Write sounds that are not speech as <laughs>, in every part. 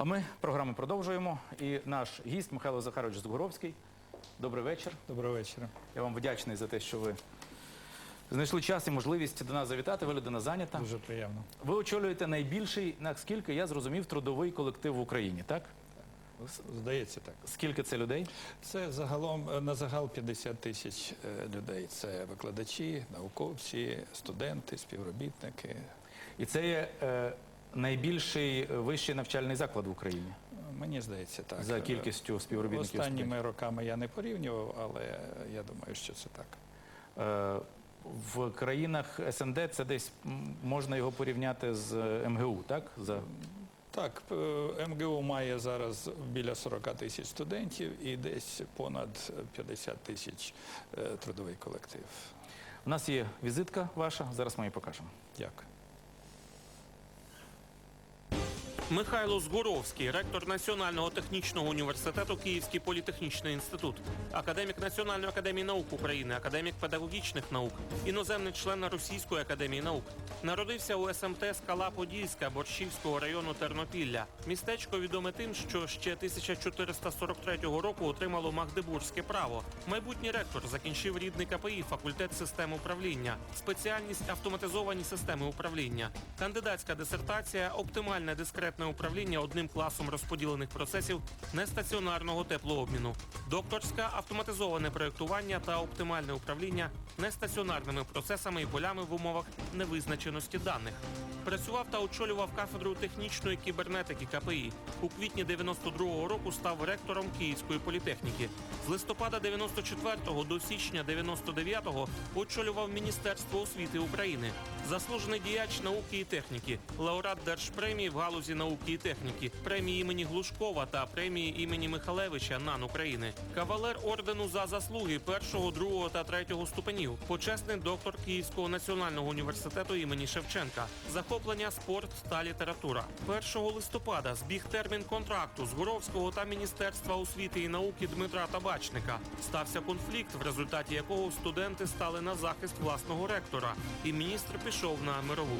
А ми програму продовжуємо. І наш гість Михайло Захарович Згоровський. Добрий вечір. Доброго вечора. Я вам вдячний за те, що ви знайшли час і можливість до нас завітати. Ви людина зайнята. Дуже приємно. Ви очолюєте найбільший, наскільки я зрозумів, трудовий колектив в Україні, так? Здається так. Скільки це людей? Це загалом е, на загал 50 тисяч е, людей. Це викладачі, науковці, студенти, співробітники. І це є е, найбільший е, вищий навчальний заклад в Україні Мені здається, так. за кількістю співробітників. Останніми роками я не порівнював, але я думаю, що це так. Е, В країнах СНД це десь можна його порівняти з е, МГУ, так? За... Так, е, МГУ має зараз біля 40 тисяч студентів і десь понад 50 тисяч е, трудовий колектив. У нас є візитка ваша, зараз ми її покажемо. Дякую. Михайло Згуровський, ректор Національного технічного університету Київський політехнічний інститут, академік Національної академії наук України, академік педагогічних наук, іноземний член Російської академії наук. Народився у СМТ Скала Подільська Борщівського району Тернопілля. Містечко відоме тим, що ще 1443 року отримало Магдебурзьке право. Майбутній ректор закінчив рідний КПІ, факультет систем управління, спеціальність автоматизовані системи управління, кандидатська дисертація, оптимальне дискретне управління одним класом розподілених процесів нестаціонарного теплообміну, докторська автоматизоване проєктування та оптимальне управління нестаціонарними процесами і полями в умовах невизначеності даних. Працював та очолював кафедру технічної кібернетики КПІ. У квітні 92-го року став ректором Київської політехніки. З листопада 94-го до січня 99-го очолював Міністерство освіти України. Заслужений діяч науки і техніки, лауреат держпремії в галузі науки і техніки, премії імені Глушкова та премії імені Михалевича НАН України, кавалер ордену за заслуги першого, другого та третього ступенів, почесний доктор Київського національного університету імені Шевченка, захоплення спорт та література. 1 листопада збіг термін контракту з Горовського та Міністерства освіти і науки Дмитра Табачника. Стався конфлікт, в результаті якого студенти стали на захист власного ректора, і міністр пішов на мирову.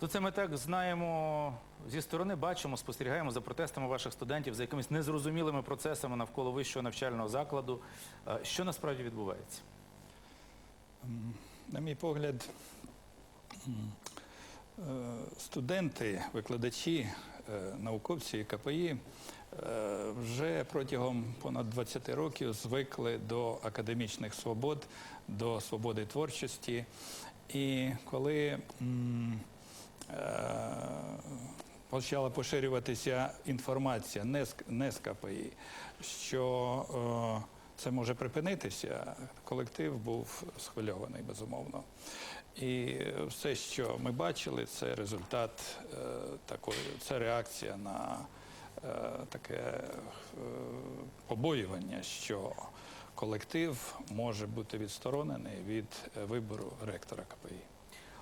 То це ми так знаємо зі сторони, бачимо, спостерігаємо за протестами ваших студентів, за якимись незрозумілими процесами навколо вищого навчального закладу. Е, Що насправді відбувається? На мій погляд, студенти, викладачі, е, науковці КПІ е, вже протягом понад 20 років звикли до академічних свобод, до свободи творчості. І коли е, почала поширюватися інформація не з, КПІ, що е, це може припинитися. Колектив був схвильований, безумовно. І все, що ми бачили, це результат е, такої, це реакція на е, таке е, побоювання, що колектив може бути відсторонений від е, вибору ректора КПІ.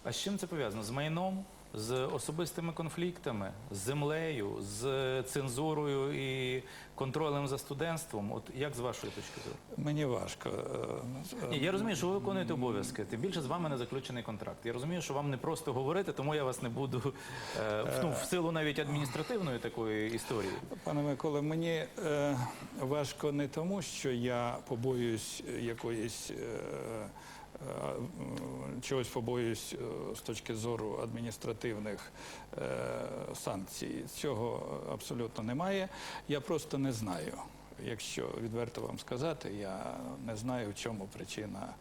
А з чим це пов'язано? З майном, з особистими конфліктами, з землею, з цензурою і контролем за студентством? От як з вашої точки зору? Мені важко. е, Ні, я розумію, що ви виконуєте обов'язки. Тим більше з вами не заключений контракт. Я розумію, що вам не просто говорити, тому я вас не буду е, ну, в силу навіть адміністративної такої історії. Пане Миколе, мені е, важко не тому, що я побоююсь якоїсь е, е, чогось побоююсь е, з точки зору адміністративних е, санкцій. Цього абсолютно немає. Я просто не знаю. Якщо відверто вам сказати, я не знаю, в чому причина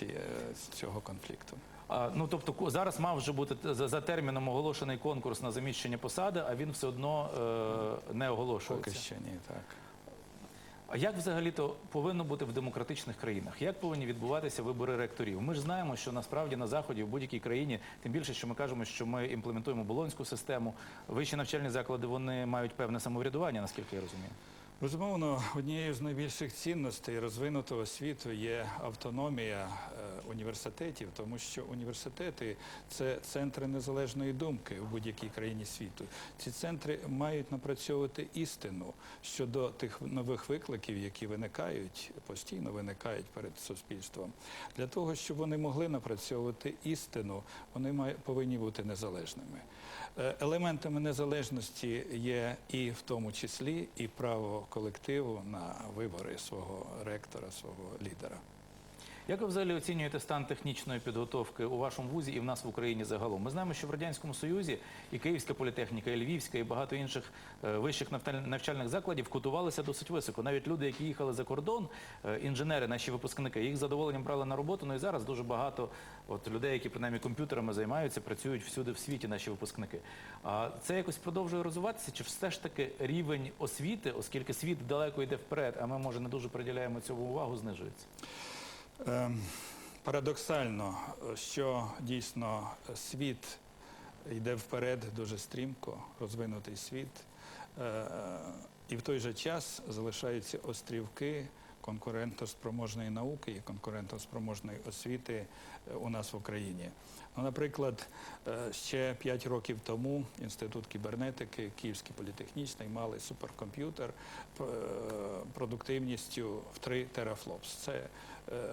е, цього конфлікту. А, ну тобто зараз мав вже бути за, за терміном оголошений конкурс на заміщення посади, а він все одно е, не оголошується. Поки що ні, так. А як взагалі то повинно бути в демократичних країнах? Як повинні відбуватися вибори ректорів? Ми ж знаємо, що насправді на заході в будь-якій країні, тим більше, що ми кажемо, що ми імплементуємо болонську систему. Вищі навчальні заклади вони мають певне самоврядування, наскільки я розумію. Безумовно, однією з найбільших цінностей розвинутого світу є автономія е, університетів, тому що університети це центри незалежної думки у будь-якій країні світу. Ці центри мають напрацьовувати істину щодо тих нових викликів, які виникають, постійно виникають перед суспільством. Для того, щоб вони могли напрацьовувати істину, вони повинні бути незалежними. Е, Елементами незалежності є і в тому числі і право колективу на вибори свого ректора, свого лідера. Як ви взагалі оцінюєте стан технічної підготовки у вашому вузі і в нас в Україні загалом? Ми знаємо, що в радянському союзі і Київська політехніка, і Львівська, і багато інших е, вищих навчальних закладів котувалися досить високо. Навіть люди, які їхали за кордон, е, інженери, наші випускники, їх задоволенням брали на роботу. Ну і зараз дуже багато от людей, які принаймні комп'ютерами займаються, працюють всюди в світі. Наші випускники. А це якось продовжує розвиватися? Чи все ж таки рівень освіти, оскільки світ далеко йде вперед, а ми може не дуже приділяємо цьому увагу, знижується? Ем, Парадоксально, що дійсно світ йде вперед дуже стрімко, розвинутий світ, Е, і в той же час залишаються острівки конкурентоспроможної науки і конкурентоспроможної освіти е, у нас в Україні. Ну, наприклад, е, ще 5 років тому Інститут кібернетики, Київський політехнічний мали суперкомп'ютер продуктивністю в 3 терафлопс. Це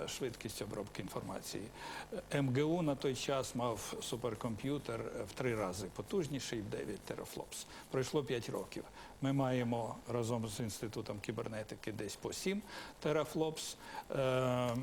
швидкість обробки інформації. Е, МГУ на той час мав суперкомп'ютер е, в три рази потужніший, в 9 терафлопс. Пройшло 5 років. Ми маємо разом з інститутом кібернетики десь по 7 терафлопс. Е,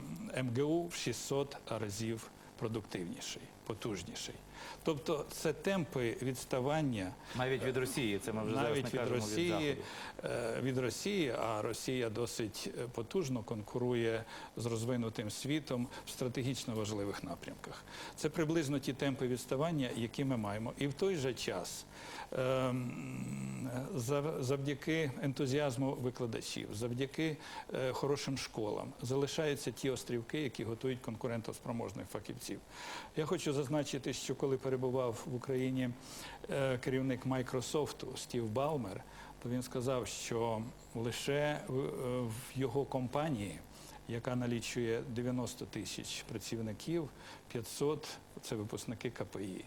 МГУ в 600 разів продуктивніший, потужніший. Тобто це темпи відставання Навіть від Росії, це ми вже зараз не від кажемо від Росії, Заходу. е, від Росії, а Росія досить е, потужно конкурує з розвинутим світом в стратегічно важливих напрямках. Це приблизно ті темпи відставання, які ми маємо. І в той же час ем, завдяки ентузіазму викладачів, завдяки е, хорошим школам залишаються ті острівки, які готують конкурентоспроможних фахівців. Я хочу зазначити, що коли перебував в Україні е, керівник Майкрософту Стів Балмер, то він сказав, що лише в, е, його компанії, яка налічує 90 тисяч працівників, 500 – це випускники КПІ.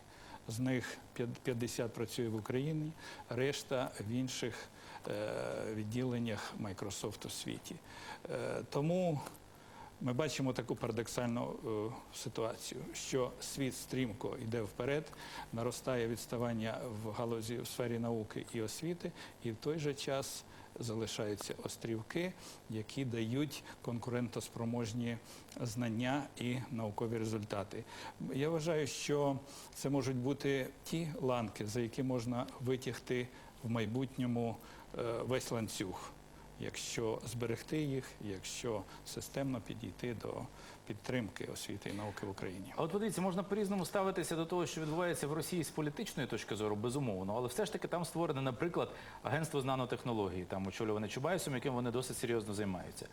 З них п'ят- 50 працює в Україні, решта в інших е, відділеннях Microsoft у світі. Тому ми бачимо таку парадоксальну е, ситуацію, що світ стрімко йде вперед, наростає відставання в галузі в сфері науки і освіти, і в той же час залишаються острівки, які дають конкурентоспроможні знання і наукові результати. Я вважаю, що це можуть бути ті ланки, за які можна витягти в майбутньому е, весь ланцюг якщо зберегти їх, якщо системно підійти до підтримки освіти і науки в Україні. А от подивіться, можна по-різному ставитися до того, що відбувається в Росії з політичної точки зору, безумовно, але все ж таки там створене, наприклад, агентство з нанотехнологій, там очолюване Чубайсом, яким вони досить серйозно займаються.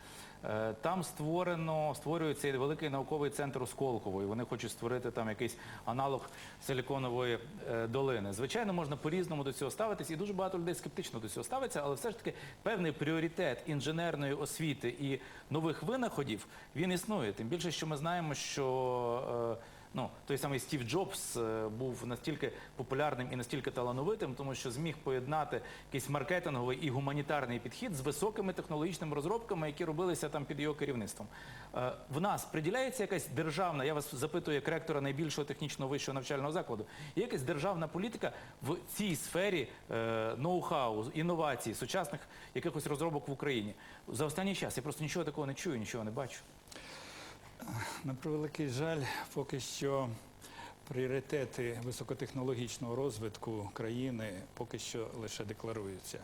Е, Там створено, створюється великий науковий центр у Сколково, і вони хочуть створити там якийсь аналог силіконової е, долини. Звичайно, можна по-різному до цього ставитись, і дуже багато людей скептично до цього ставиться, але все ж таки певний пріоритет інженерної освіти і нових винаходів він існує. Тим більше, що ми знаємо, що е, ну, той самий Стів Джобс е, був настільки популярним і настільки талановитим, тому що зміг поєднати якийсь маркетинговий і гуманітарний підхід з високими технологічними розробками, які робилися там під його керівництвом. Е, В нас приділяється якась державна, я вас запитую як ректора найбільшого технічного вищого навчального закладу, є якась державна політика в цій сфері е, ноу-хау, інновацій, сучасних якихось розробок в Україні. За останній час я просто нічого такого не чую, нічого не бачу. На превеликий жаль, поки що пріоритети високотехнологічного розвитку країни поки що лише декларуються.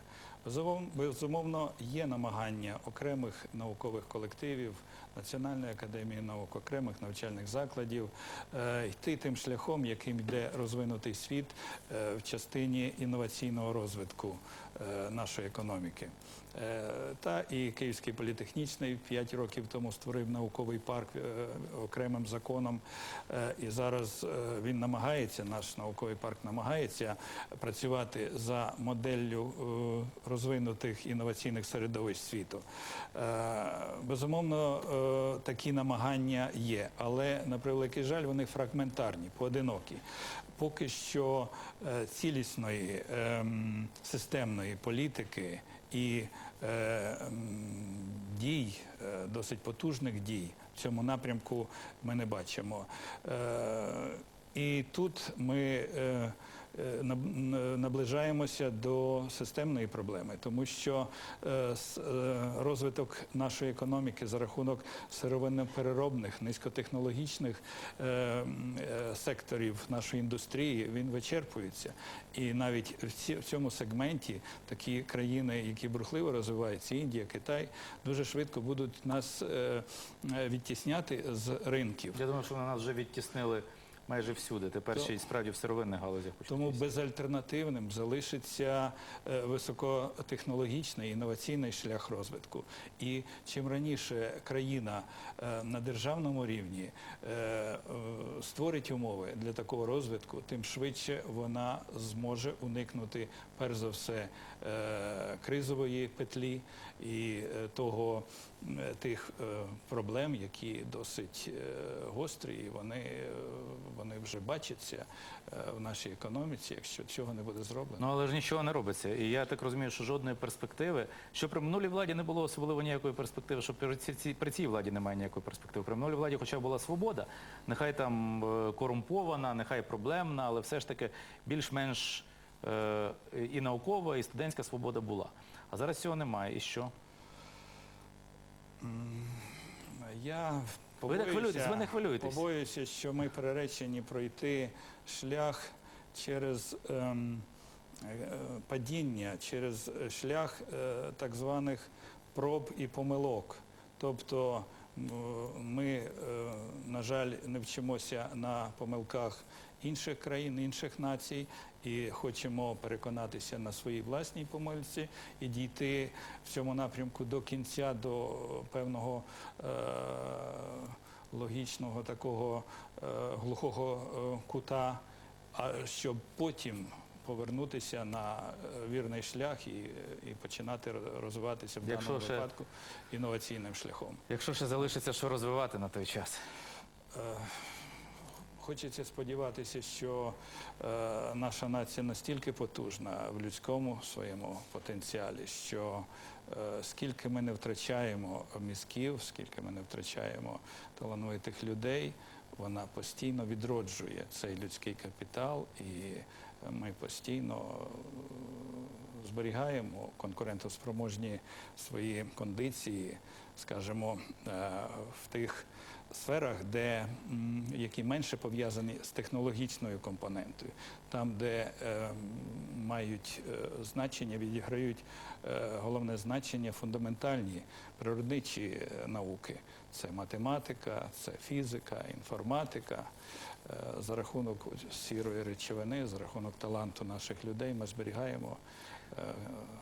Безумовно, є намагання окремих наукових колективів, Національної академії наук, окремих навчальних закладів е, йти тим шляхом, яким йде розвинутий світ е, в частині інноваційного розвитку е, нашої економіки. Та і Київський політехнічний 5 років тому створив науковий парк окремим законом. І зараз він намагається, наш науковий парк намагається працювати за моделлю розвинутих інноваційних середовищ світу. Безумовно, такі намагання є, але на превеликий жаль, вони фрагментарні, поодинокі. Поки що е, цілісної ем, системної політики і е, дій, е, досить потужних дій в цьому напрямку ми не бачимо. Е, І тут ми е, е, наближаємося до системної проблеми, тому що е, е, розвиток нашої економіки за рахунок сировинно-переробних, низькотехнологічних е, е, секторів нашої індустрії він вичерпується. І навіть в цьому сегменті такі країни, які бурхливо розвиваються, Індія, Китай, дуже швидко будуть нас е, е, відтісняти з ринків. Я думаю, що вони нас вже відтіснили майже всюди. Тепер То- ще й справді в сировинних галузях Тому безальтернативним залишиться е, високотехнологічний інноваційний шлях розвитку. І чим раніше країна е, на державному рівні е, створить умови для такого розвитку, тим швидше вона зможе уникнути перш за все кризової петлі і того тих е, проблем, які досить е, гострі, і вони, е, вони вже бачаться в нашій економіці, якщо цього не буде зроблено. Ну але ж нічого не робиться. І я так розумію, що жодної перспективи, що при минулій владі не було особливо ніякої перспективи, що при цій, при цій владі немає ніякої перспективи. При минулій владі, хоча була свобода, нехай там корумпована, нехай проблемна, але все ж таки більш-менш і наукова, і студентська свобода була. А зараз цього немає. І що? Я Ви не ви не побоююся, що ми приречені пройти шлях через ем, е, падіння, через шлях е, так званих проб і помилок. Тобто м, ми, е, на жаль, не вчимося на помилках інших країн, інших націй, і хочемо переконатися на своїй власній помилці і дійти в цьому напрямку до кінця, до певного е, логічного такого е, глухого е, кута, а щоб потім повернутися на е, вірний шлях і, і починати розвиватися в Якщо даному ще- випадку інноваційним шляхом. Якщо ще залишиться що розвивати на той час. Е, Хочеться сподіватися, що е, наша нація настільки потужна в людському своєму потенціалі, що е, скільки ми не втрачаємо мізків, скільки ми не втрачаємо талановитих людей, вона постійно відроджує цей людський капітал, і ми постійно е, зберігаємо конкурентоспроможні свої кондиції, скажімо, е, в тих сферах, де, які менше пов'язані з технологічною компонентою, там, де е, мають е, значення, відіграють е, головне значення фундаментальні природничі е, науки. Це математика, це фізика, інформатика. Е, За рахунок сірої речовини, за рахунок таланту наших людей ми зберігаємо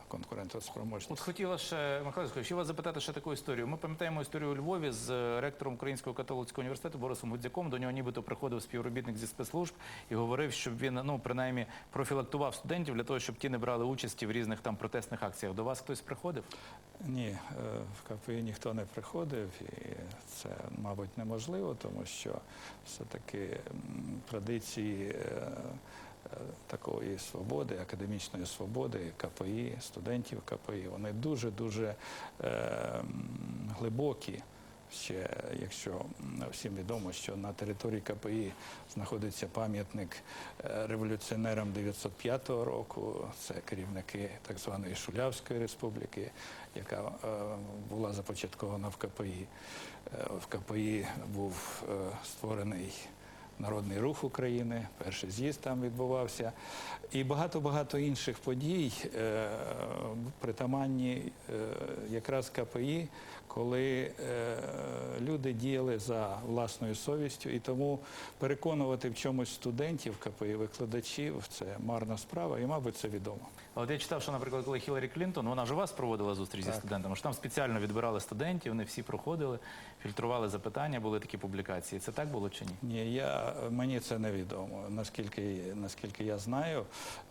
конкурентоспроможність. От хотіла ще, Михайло я вас запитати ще таку історію. Ми пам'ятаємо історію у Львові з е, ректором Українського католицького університету Борисом Гудзяком. До нього нібито приходив співробітник зі спецслужб і говорив, щоб він ну принаймні профілактував студентів для того, щоб ті не брали участі в різних там протестних акціях. До вас хтось приходив? Ні, е, в КПІ ніхто не приходив, і це, мабуть, неможливо, тому що все-таки традиції е, е, такої свободи, академічної свободи, КПІ, студентів КПІ, вони дуже-дуже е, глибокі. Ще, якщо всім відомо, що на території КПІ знаходиться пам'ятник е, революціонерам 905 року, це керівники так званої Шулявської республіки, яка е, була започаткована в КПІ. Е, В КПІ був е, створений Народний рух України, перший з'їзд там відбувався, і багато-багато інших подій е, притаманні е, якраз КПІ, коли е, люди діяли за власною совістю, і тому переконувати в чомусь студентів КПІ, викладачів це марна справа, і, мабуть, це відомо. От я читав, що, наприклад, коли Хіларі Клінтон, вона ж у вас проводила зустріч зі студентами, що там спеціально відбирали студентів, вони всі проходили, фільтрували запитання, були такі публікації. Це так було чи ні? Ні, я, мені це невідомо. Наскільки, наскільки я знаю,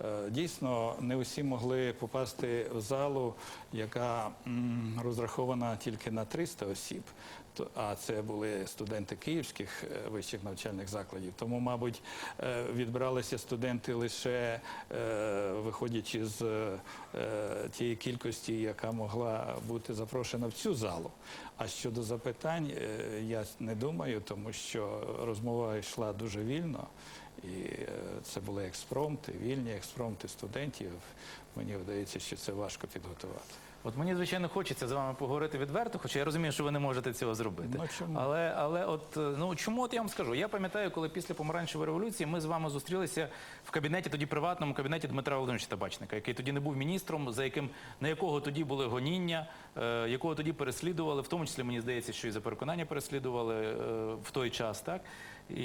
Е, дійсно не усі могли попасти в залу, яка м, розрахована тільки на 300 осіб. А це були студенти київських е, вищих навчальних закладів. Тому, мабуть, е, відбиралися студенти лише е, виходячи з тієї кількості, яка могла бути запрошена в цю залу. А щодо запитань, я не думаю, тому що розмова йшла дуже вільно, і це були експромти, вільні експромти студентів. Мені вдається, що це важко підготувати. От мені, звичайно, хочеться з вами поговорити відверто, хоча я розумію, що ви не можете цього зробити. Ну, чому? Але, але от, е, ну, чому от я вам скажу? Я пам'ятаю, коли після помаранчевої революції ми з вами зустрілися в кабінеті, тоді приватному кабінеті Дмитра Володимировича Табачника, який тоді не був міністром, за яким, на якого тоді були гоніння, е, якого тоді переслідували, в тому числі, мені здається, що і за переконання переслідували е, в той час, так? І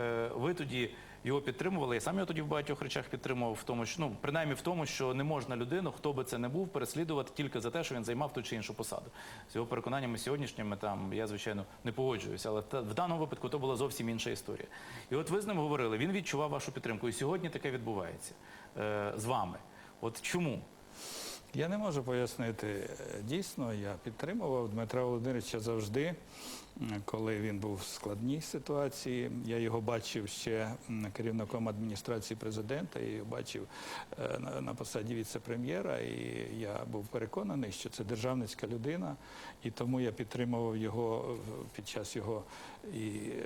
е, ви тоді його підтримували. Я сам його тоді в багатьох речах підтримував, в тому, що ну принаймні в тому, що не можна людину, хто би це не був, переслідувати тільки за те, що він займав ту чи іншу посаду. З його переконаннями сьогоднішніми там я звичайно не погоджуюся, але та, в даному випадку то була зовсім інша історія. І от ви з ним говорили, він відчував вашу підтримку, і сьогодні таке відбувається е, з вами. От чому? Я не можу пояснити. Дійсно, я підтримував Дмитра Володимировича завжди, коли він був в складній ситуації. Я його бачив ще керівником адміністрації президента, я його бачив е, на, посаді віце-прем'єра, і я був переконаний, що це державницька людина, і тому я підтримував його під час його і е,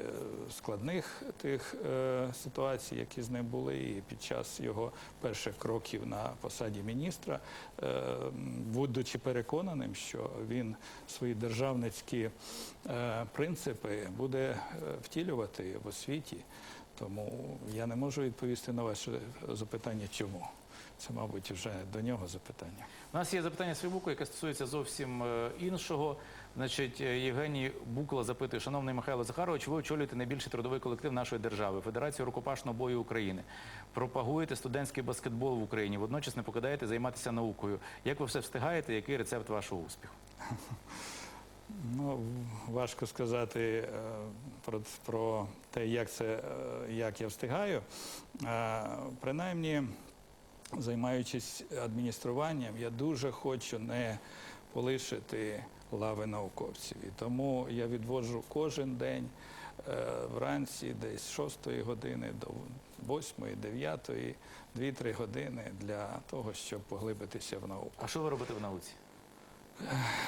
складних тих е, ситуацій, які з ним були, і під час його перших кроків на посаді міністра, е, будучи переконаним, що він свої державницькі е, принципи буде е, втілювати в освіті. Тому я не можу відповісти на ваше запитання, чому. Це, мабуть, вже до нього запитання. У нас є запитання з Фейсбуку, яке стосується зовсім е, іншого. Значить, е, Євгеній Букла запитує, шановний Михайло Захарович, ви очолюєте найбільший трудовий колектив нашої держави, Федерацію рукопашного бою України. Пропагуєте студентський баскетбол в Україні, водночас не покидаєте займатися наукою. Як ви все встигаєте? Який рецепт вашого успіху? <laughs> Ну, важко сказати е, про, про те, як, це, е, як я встигаю. Е, Принаймні, займаючись адмініструванням, я дуже хочу не полишити лави науковців. І тому я відводжу кожен день вранці десь з 6 години до 8, 9, 2-3 години для того, щоб поглибитися в науку. А що ви робите в науці?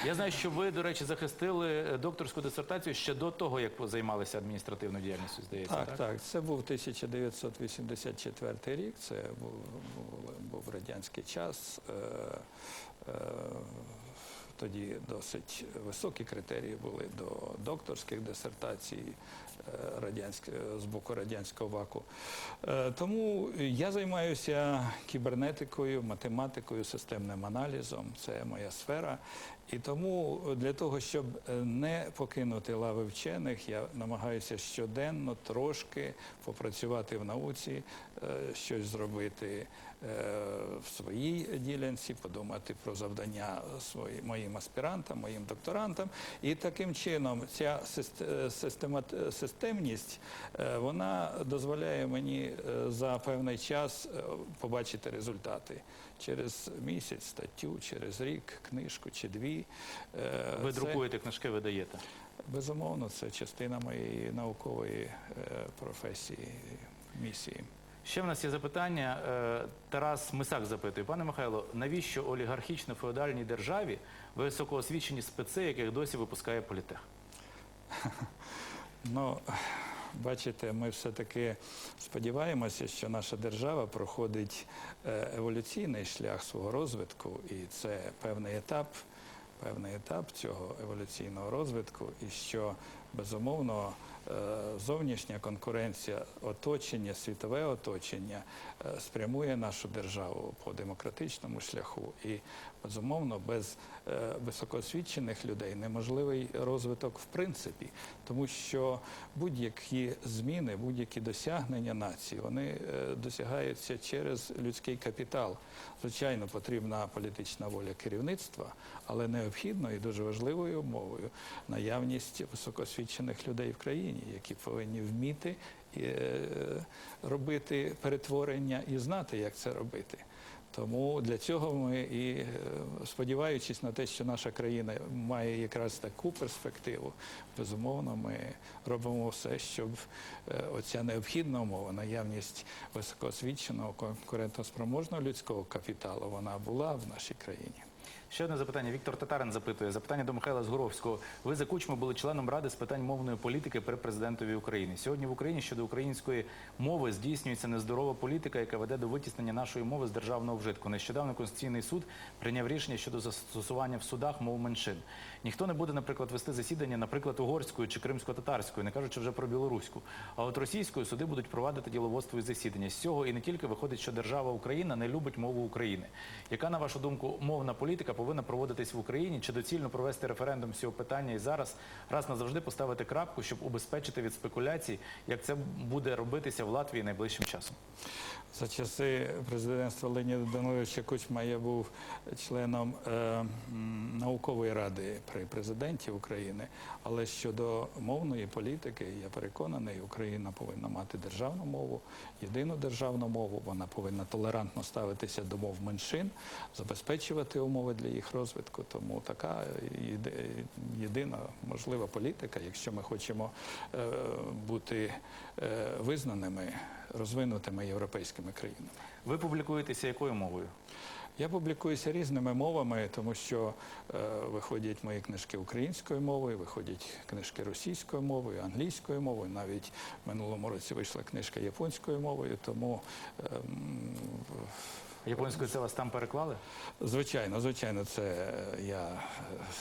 Я знаю, що ви, до речі, захистили е, докторську дисертацію ще до того, як займалися адміністративною діяльністю, здається. Так, так, це був 1984 рік, це був, був, був радянський час. Тоді досить високі критерії були до докторських дисертацій е, з боку радянського ваку. Е, Тому я займаюся кібернетикою, математикою, системним аналізом. Це моя сфера. І тому для того, щоб не покинути лави вчених, я намагаюся щоденно трошки попрацювати в науці, е, щось зробити в своїй ділянці, подумати про завдання свої- моїм аспірантам, моїм докторантам. І таким чином ця системність е, вона дозволяє мені е, за певний час е, побачити результати. Через місяць статтю, через рік книжку чи дві. Ви це- друкуєте книжки, видаєте. Безумовно, це частина моєї наукової професії, місії. Ще в нас є запитання. Е, Тарас Мисак запитує, пане Михайло, навіщо олігархічно-феодальній державі високоосвічені специ, яких досі випускає політех? Ну, бачите, ми все-таки сподіваємося, що наша держава проходить е, еволюційний шлях свого розвитку, і це певний етап, певний етап цього еволюційного розвитку, і що безумовно, зовнішня конкуренція, оточення, світове оточення е, спрямує нашу державу по демократичному шляху. І, безумовно, без е, високоосвічених людей неможливий розвиток в принципі, тому що будь-які зміни, будь-які досягнення нації, вони е, досягаються через людський капітал. Звичайно, потрібна політична воля керівництва, але необхідно і дуже важливою умовою наявність високоосвічених людей в країні, які повинні вміти е, робити перетворення і знати, як це робити. Тому для цього ми і е, сподіваючись на те, що наша країна має якраз таку перспективу, безумовно, ми робимо все, щоб е, оця необхідна умова, наявність високоосвіченого конкурентоспроможного людського капіталу, вона була в нашій країні. Ще одне запитання. Віктор Татарин запитує. Запитання до Михайла Згуровського. Ви за Кучми були членом Ради з питань мовної політики при президентові України. Сьогодні в Україні щодо української мови здійснюється нездорова політика, яка веде до витіснення нашої мови з державного вжитку. Нещодавно Конституційний суд прийняв рішення щодо застосування в судах мов меншин. Ніхто не буде, наприклад, вести засідання, наприклад, угорською чи кримсько-татарською, не кажучи вже про білоруську. А от російською суди будуть провадити діловодство і засідання. З цього і не тільки виходить, що держава Україна не любить мову України. Яка, на вашу думку, мовна політика повинна проводитись в Україні? Чи доцільно провести референдум цього питання і зараз раз назавжди поставити крапку, щоб убезпечити від спекуляцій, як це буде робитися в Латвії найближчим часом? За часи президентства Леоніда Дановича Кучма я був членом е, наукової ради при президенті України. Але щодо мовної політики, я переконаний, Україна повинна мати державну мову, єдину державну мову. Вона повинна толерантно ставитися до мов меншин, забезпечувати умови для їх розвитку. Тому така єдина можлива політика, якщо ми хочемо е, бути е, визнаними, розвинутими європейськими країнами. Ви публікуєтеся якою мовою? Я публікуюся різними мовами, тому що е, виходять мої книжки українською мовою, виходять книжки російською мовою, англійською мовою. Навіть в минулому році вийшла книжка японською мовою. Тому ем, Японською це вас там переклали? Звичайно, звичайно, це е, я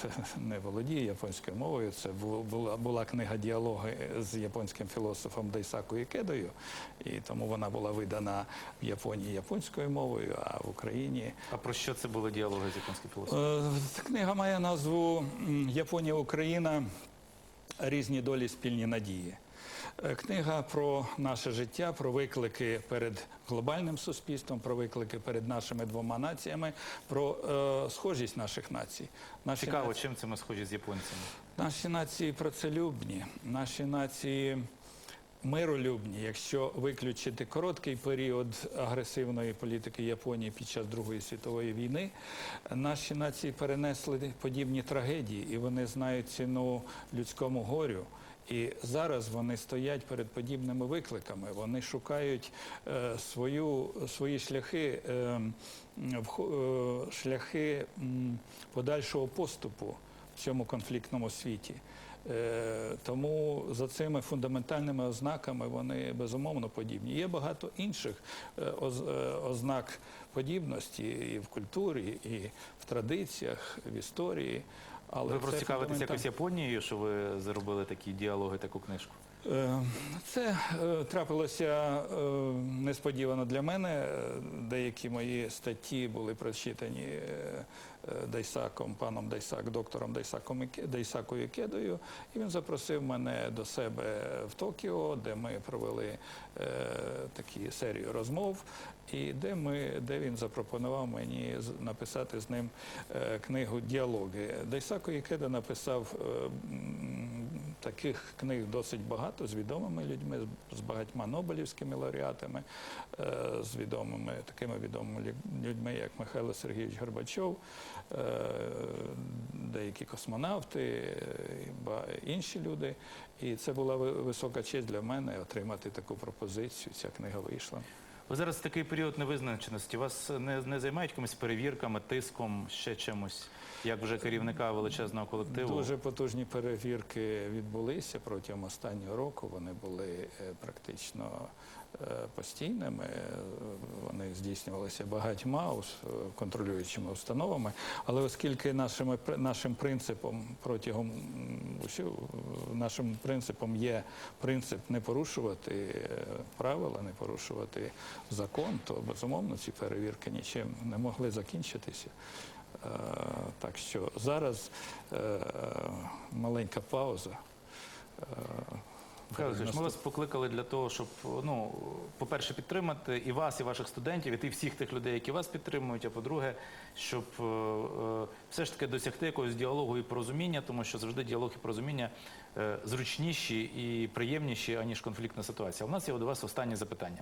е, <laughs> не володію японською мовою. Це була, була книга діалоги з японським філософом Дайсаку Ікедою, і тому вона була видана в Японії японською мовою, а в Україні А про що це були діалоги з японським філософом? Е, Книга має назву Японія Україна. Різні долі спільні надії. Е, Книга про наше життя, про виклики перед глобальним суспільством, про виклики перед нашими двома націями, про е, схожість наших націй. Наші Цікаво, нації, чим це ми схожі з японцями? наші нації працелюбні, наші нації миролюбні. Якщо виключити короткий період агресивної політики Японії під час Другої світової війни, наші нації перенесли подібні трагедії, і вони знають ціну людському горю. І зараз вони стоять перед подібними викликами. Вони шукають е, свою, свої шляхи, е, е, шляхи подальшого поступу в цьому конфліктному світі. Е, Тому за цими фундаментальними ознаками вони безумовно подібні. Є багато інших е, оз- е, ознак подібності і в культурі, і в традиціях, в історії. Але Ви просто цікавитесь якось Японією, що ви заробили такі діалоги, таку книжку? Е, Це е, трапилося е, несподівано для мене. Деякі мої статті були прочитані е, Дайсаком, паном Дайсак, доктором Дайсаком Іке- Дайсакою Ікедою. І він запросив мене до себе в Токіо, де ми провели е, такі серію розмов. І де ми, де він запропонував мені написати з ним е, книгу Діалоги. Дайсако Ікеда написав е, таких книг досить багато з відомими людьми, з- багатьма Нобелівськими лауреатами, е, з відомими такими відомими людьми, як Михайло Сергійович Горбачов, деякі космонавти, е, інші люди. І це була висока честь для мене отримати таку пропозицію. Ця книга вийшла. Ви зараз такий період невизначеності. Вас не, не займають якимись перевірками, тиском, ще чимось, як вже керівника величезного колективу? Дуже потужні перевірки відбулися протягом останнього року. Вони були е, практично е, постійними. Е, Вони здійснювалися багатьма е, контролюючими установами. Але оскільки нашими, нашим принципом протягом нашим принципом є принцип не порушувати е, правила, не порушувати закон, то безумовно ці перевірки нічим не могли закінчитися. Е, Так що зараз е, маленька пауза. Михайло Олексійович, ми вас покликали для того, щоб, ну, по-перше, підтримати і вас, і ваших студентів, і тих всіх тих людей, які вас підтримують. А по-друге, щоб е, е, все ж таки досягти якогось діалогу і порозуміння, тому що завжди діалог і порозуміння е, зручніші і приємніші, аніж конфліктна ситуація. У нас є до вас останнє запитання.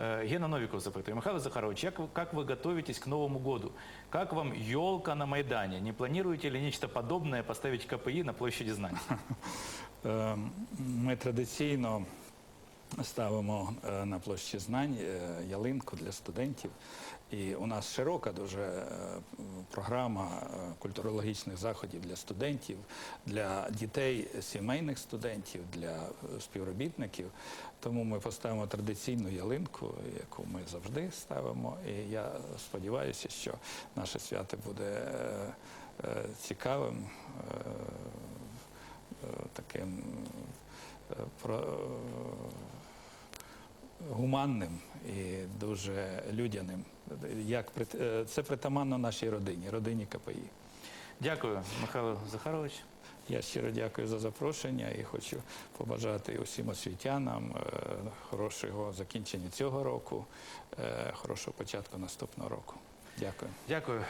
Е, Гена Новиков запитує. Михайло Захарович, як, как вы готовитесь к Новому году? Как вам елка на Майдане? Не планируете ли нечто подобное поставить КПИ на площади знаний? <laughs> Е, Ми традиційно ставимо е, на площі знань е, ялинку для студентів. І у нас широка дуже програма культурологічних заходів для студентів, для дітей сімейних студентів, для співробітників. Тому ми поставимо традиційну ялинку, яку ми завжди ставимо. І я сподіваюся, що наше свято буде цікавим. Е, е, таким е, про, гуманним і дуже людяним. Як е, це притаманно нашій родині, родині КПІ. Дякую, Михайло Захарович. Я щиро дякую за запрошення і хочу побажати усім освітянам е, хорошого закінчення цього року, е, хорошого початку наступного року. Дякую. Дякую.